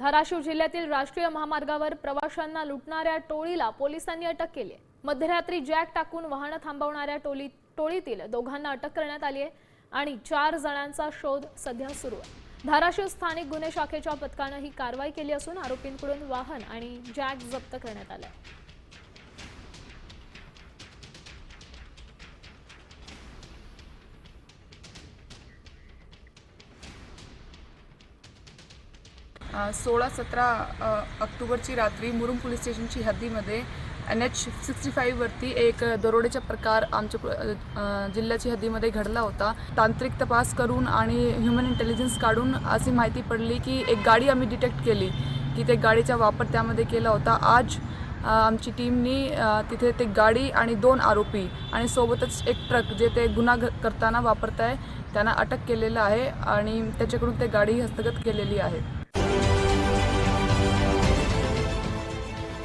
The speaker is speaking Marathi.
धाराशिव जिल्ह्यातील राष्ट्रीय महामार्गावर प्रवाशांना लुटणाऱ्या टोळीला पोलिसांनी अटक केली आहे. मध्यरात्री जॅक टाकून वाहनं थांबवणाऱ्या टोली टोळीतील दोघांना अटक करण्यात आली आहे आणि चार जणांचा शोध सध्या सुरू आहे. धाराशिव स्थानिक गुन्हे शाखेच्या पथकानं ही कारवाई केली असून आरोपींकडून वाहन आणि जॅक जप्त करण्यात आलं सोळा सतरा ऑक्टोबरची रात्री मुरुम पोलीस स्टेशनची हद्दीमध्ये एन एच सिक्स्टी फाईव्हवरती एक दरोडेचा प्रकार आमच्या जिल्ह्याची हद्दीमध्ये घडला होता. तांत्रिक तपास करून आणि ह्युमन इंटेलिजन्स काढून अशी माहिती पडली की एक गाडी आम्ही डिटेक्ट केली. की ते गाडीचा वापर त्यामध्ये केला होता. आज आमची टीमनी तिथे ते गाडी आणि दोन आरोपी आणि सोबतच एक ट्रक जे ते गुन्हा करताना वापरत आहे त्यांना अटक केलेलं आहे आणि त्याच्याकडून ते गाडी हस्तगत केलेली आहे.